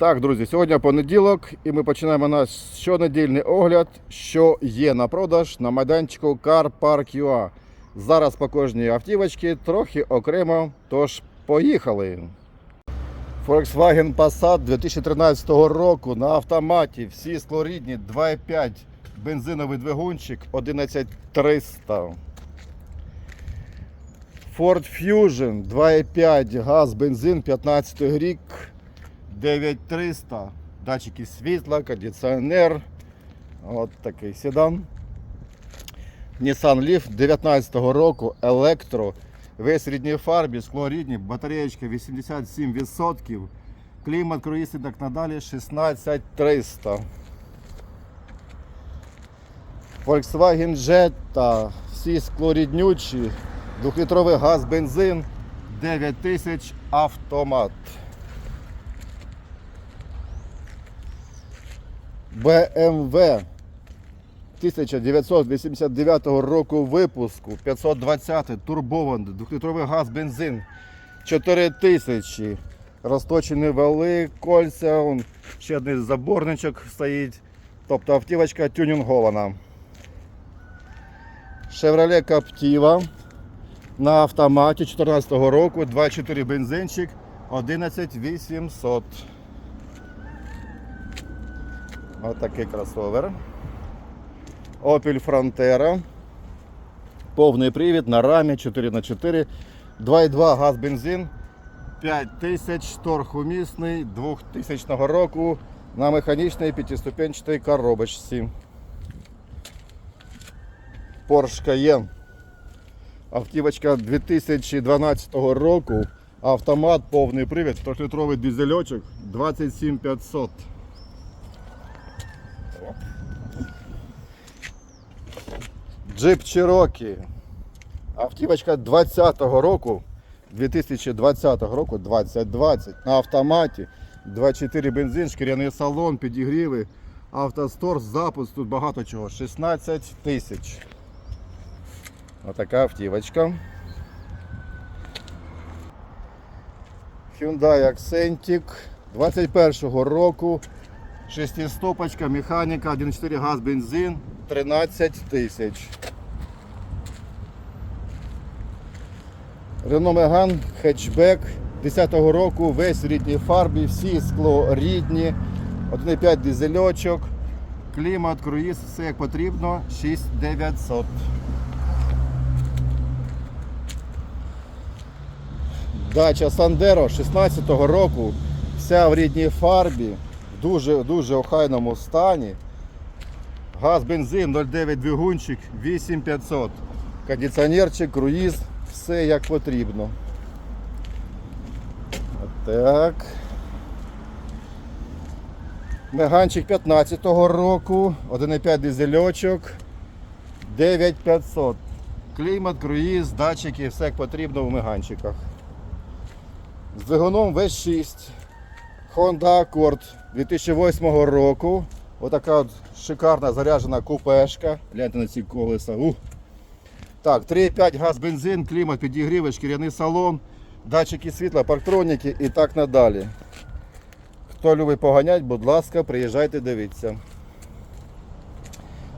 Так, друзі, сьогодні понеділок і ми починаємо наш щонедільний огляд, що є на продаж на майданчику Car Park UA. Зараз по кожній автівочці трохи окремо, тож поїхали. Volkswagen Passat 2013 року на автоматі, всі склорідні 2,5 бензиновий двигунчик 11300. Ford Fusion 2,5 газ, бензин 15 рік 9300. Датчики світла, кондиціонер. От такий седан. Nissan Leaf 19 року, електро. Весь рідній фарбі, скло рідні, батареєчка 87%. Клімат, круїз і так надалі 16300. Volkswagen Jetta, всі склоріднючі, 2-літровий газ, бензин, 9000 автомат. BMW 1989 року випуску 520 турбований, 2-літровий газ, бензин 4000. Розточені вали, кольця, ще один заборничок стоїть. Тобто автівочка тюнінгована. Chevrolet Captiva на автоматі 2014 року, 2.4 бензинчик, 11800. Ось такий кросовер. Opel Frontera. Повний привід на рамі 4х4. 2,2 газ бензин. 5000 торгумісний 2000 року на механічній п'ятиступенчатій коробочці. Porsche Cayenne. Автівочка 2012 року. Автомат, повний привід, 3-літровий дизельочок 27500. Джип Cherokee. Автівочка 20-го року, 2020 року, 2020 на автоматі. 2.4 бензин, шкіряний салон, підігріви, автостор, запуск, тут багато чого. 16 тисяч. Отака автівочка. Hyundai Accent 21 року. Шестистопочка, механіка, 1.4 газ, бензин, 13 тисяч. Renault Megane хетчбек 10-го року, весь в рідній фарбі, всі скло рідні, 1,5 дизельочок, клімат, круїз, все як потрібно, 6900. Дача Сандеро 16-го року, вся в рідній фарбі, дуже, дуже охайному стані. Газ, бензин, 0,9 двигунчик, 8500. Кондиціонерчик, круїз, все як потрібно. Так. Меганчик 15-го року, 1,5 дизельочок, 9500. Клімат, круїз, датчики, все як потрібно в меганчиках. З двигуном V6. Honda Accord 2008 року. Отака от шикарна заряджена купешка. Гляньте на ці колеса. Ух. Так, 3,5 газ, бензин, клімат, підігріви, шкіряний салон, датчики світла, парктроніки і так надалі. Хто любить поганять, будь ласка, приїжджайте, дивіться.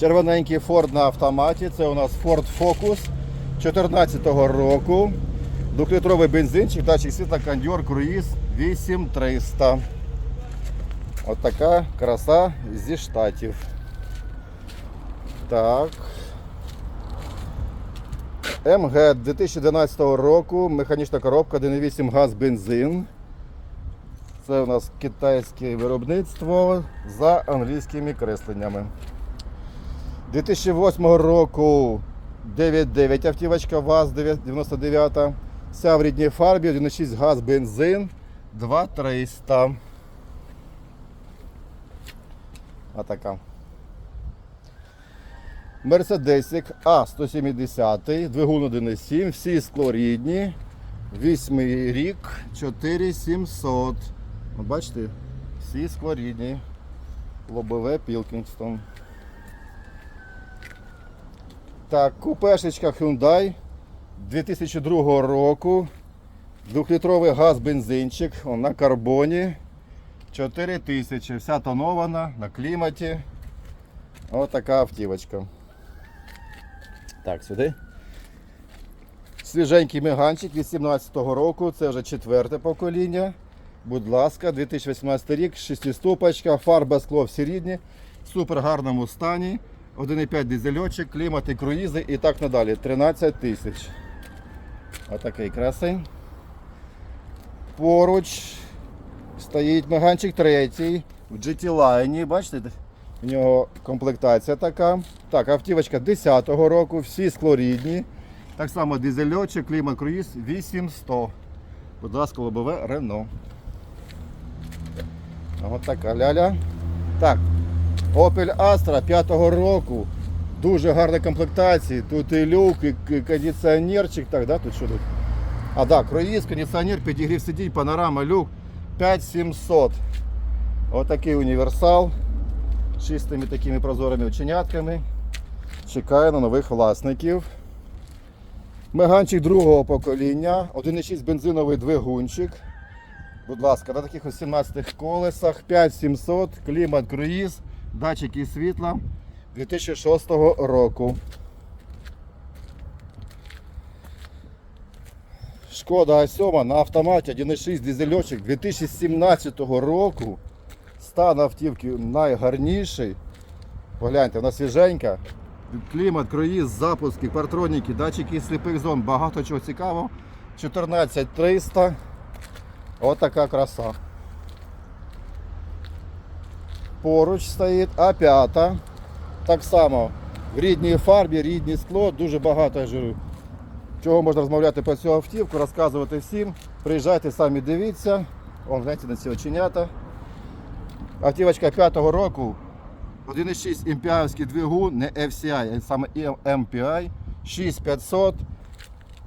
Червоненький Ford на автоматі. Це у нас Ford Focus 2014 року. Двохлітровий бензинчик, датчик світла, кондьор, круїз 8300. От така краса зі штатів. Так. МГ 2012 року, механічна коробка, 1,8 газ бензин. Це у нас китайське виробництво за англійськими кресленнями. 2008 року 9.9 автівочка ВАЗ 99. Вся в рідній фарбі, 1,6 газ бензин 2300. Отака. Мерседесик А170, двигун 1,7, всі склорідні. Вісьмий рік, 4700. Ну, Бачите, всі склорідні. Лобове Пілкінгстон. Так, купешечка Hyundai 2002 року. Двохлітровий газ бензинчик на карбоні. 4 тисячі. Вся тонована на кліматі. Ось така автівочка. Так, сюди. Свіженький меганчик від 17-го року. Це вже четверте покоління. Будь ласка, 2018 рік, шестиступочка, фарба скло всі рідні, в супер гарному стані. 1,5 дизельочок, клімат і круїзи і так надалі. 13 тисяч. Отакий красень. Поруч стоїть меганчик третій в GT Line. Бачите, в нього комплектація така. Так, автівочка 10-го року, всі склорідні. Так само дизельочок, клімат круїз 8100. Будь ласка, лобове Рено. Ось така ляля. Так, Opel Astra 5-го року. Дуже гарна комплектація. Тут і люк, і кондиціонерчик. Так, да? Тут що тут? А, так, круїз, кондиціонер, підігрів сидінь, панорама, люк 5700. Отакий універсал. З чистими такими прозорими оченятками. Чекає на нових власників. Меганчик другого покоління, 1,6 бензиновий двигунчик. Будь ласка, на таких ось 17 колесах, 5700, клімат, круїз, датчики світла 2006 року. Шкода А7 на автоматі 1,6 дизельочок 2017 року. Стан автівки найгарніший. Погляньте, вона свіженька. Клімат, круїз, запуски, партроніки, датчики сліпих зон, багато чого цікавого. 14300. Ось така краса. Поруч стоїть А5. Так само в рідній фарбі, рідне скло, дуже багато я ж говорю, чого можна розмовляти про цю автівку, розказувати всім. Приїжджайте самі дивіться. Вон, гляньте на ці оченята. Автівочка 5-го року. 1,6 імпіавський двигун, не FCI, а саме MPI. 6500.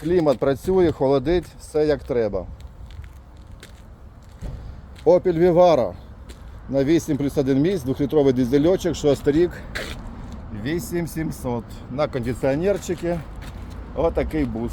Клімат працює, холодить, все як треба. Opel Vivara на 8 плюс 1 місць, 2-літровий дизельочок, 6 рік. 8700. На кондиціонерчики. Отакий бус.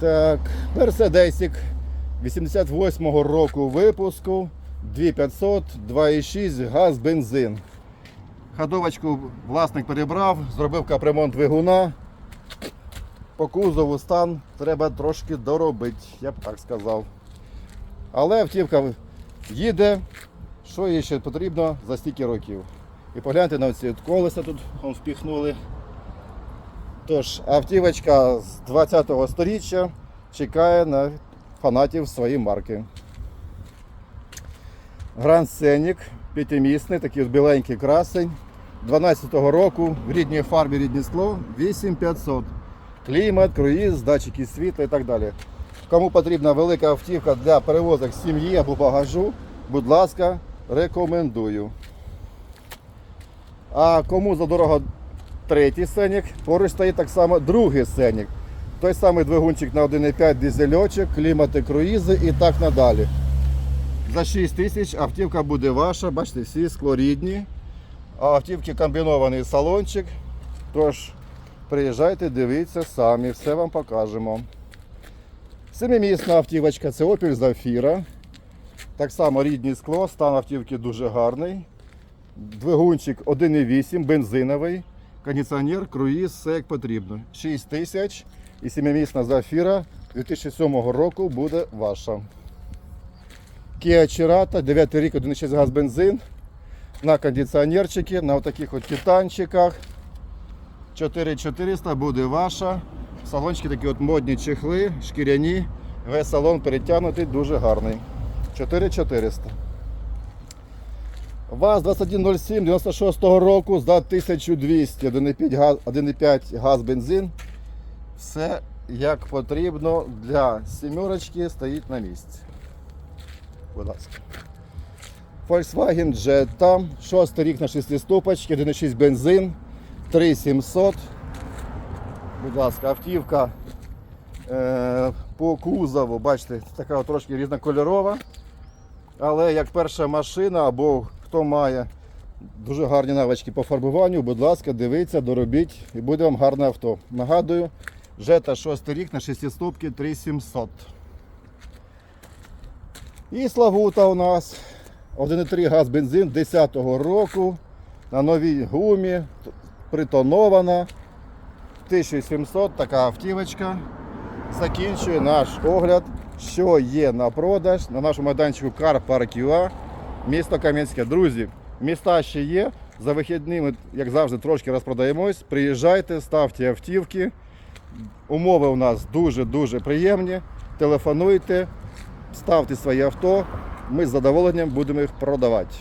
Так, Мерседесик 88-го року випуску. 2500, 2,6, газ, бензин. Ходовочку власник перебрав, зробив капремонт двигуна. По кузову стан треба трошки доробити, я б так сказав. Але автівка їде, що їй ще потрібно за стільки років. І погляньте на ці колеса тут впіхнули. Тож, автівочка з 20-го сторіччя чекає на фанатів своєї марки. Гранд Сценік, п'ятимісний, такий біленький красень. 12-го року в рідній фарбі рідне скло 8500. Клімат, круїз, датчики світла і так далі. Кому потрібна велика автівка для перевозок сім'ї або багажу, будь ласка, рекомендую. А кому задорого третій сценік, поруч стоїть так само другий сценік. Той самий двигунчик на 1,5 дизельочок, клімати, круїзи і так надалі. За 6 тисяч автівка буде ваша, бачите, всі склорідні. А автівки комбінований салончик. Тож приїжджайте, дивіться самі, все вам покажемо. Семимісна автівочка це Opel Zafira. Так само рідне скло, стан автівки дуже гарний. Двигунчик 1,8, бензиновий, кондиціонер, круїз, все як потрібно. 6 тисяч і семимісна Zafira 2007 року буде ваша. Kia Cerato, 9 рік, 1,6 газ бензин. На кондиціонерчики, на таких от титанчиках. 4400 буде ваша. Салончики такі от модні чехли, шкіряні. Весь салон перетягнутий, дуже гарний. 4400. ВАЗ-2107 96 року за 1200, 1,5 газ, 1,5 газ бензин. Все як потрібно для сімерочки стоїть на місці. Будь ласка. Volkswagen Jetta, 6 рік на 6 ступочки, 1,6 бензин, 3700. Будь ласка, автівка е, по кузову, бачите, така трошки різнокольорова. Але як перша машина або хто має дуже гарні навички по фарбуванню, будь ласка, дивіться, доробіть і буде вам гарне авто. Нагадую, Жета 6 рік на 6 ступки 3700. І Славута у нас 1,3 газ бензин 10 року на новій гумі, притонована. 1700 така автівочка. Закінчує наш огляд, що є на продаж на нашому майданчику UA, місто Кам'янське. Друзі, міста ще є. За вихідними, як завжди, трошки розпродаємось. Приїжджайте, ставте автівки. Умови у нас дуже-дуже приємні. Телефонуйте, ставте свої авто. Ми з задоволенням будемо їх продавати.